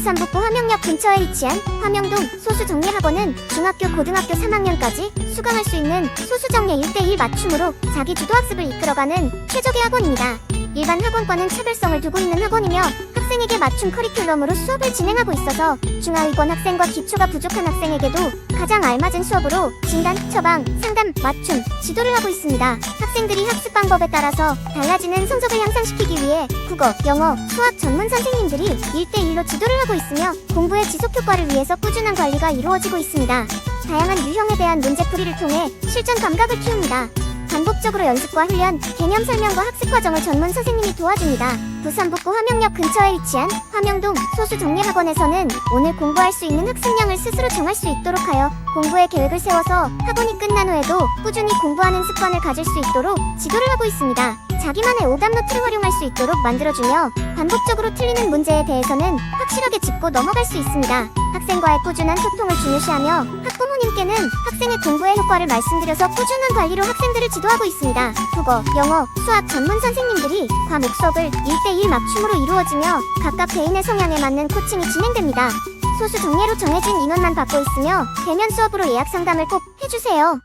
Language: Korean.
부산북구 화명역 근처에 위치한 화명동 소수정예학원은 중학교, 고등학교 3학년까지 수강할 수 있는 소수정예 1대1 맞춤으로 자기 주도 학습을 이끌어가는 최적의 학원입니다. 일반 학원과는 차별성을 두고 있는 학원이며 학생에게 맞춤 커리큘럼으로 수업을 진행하고 있어서 중하위권 학생과 기초가 부족한 학생에게도 가장 알맞은 수업으로 진단, 처방, 상담, 맞춤, 지도를 하고 있습니다. 학생들이 학습 방법에 따라서 달라지는 성적을 향상시키기 위해 국어, 영어, 수학 전문 선생님들이 1대1로 지도를 하고 있으며 공부의 지속 효과를 위해서 꾸준한 관리가 이루어지고 있습니다. 다양한 유형에 대한 문제풀이를 통해 실전 감각을 키웁니다. 반복적으로 연습과 훈련, 개념 설명과 학습 과정을 전문 선생님이 도와줍니다. 부산 북구 화명역 근처에 위치한 화명동 소수정예학원에서는 오늘 공부할 수 있는 학습량을 스스로 정할 수 있도록 하여 공부의 계획을 세워서 학원이 끝난 후에도 꾸준히 공부하는 습관을 가질 수 있도록 지도를 하고 있습니다. 자기만의 오답 노트를 활용할 수 있도록 만들어주며 반복적으로 틀리는 문제에 대해서는 확실하게 짚고 넘어갈 수 있습니다. 학생과의 꾸준한 소통을 중요시하며 학부모님께는 학생의 공부의 효과를 말씀드려서 꾸준한 관리로 학생들을 지도하고 있습니다. 국어, 영어, 수학 전문 선생님들이 과목 수업을 1대1 맞춤으로 이루어지며 각각 개인의 성향에 맞는 코칭이 진행됩니다. 소수 정예로 정해진 인원만 받고 있으며 대면 수업으로 예약 상담을 꼭 해주세요.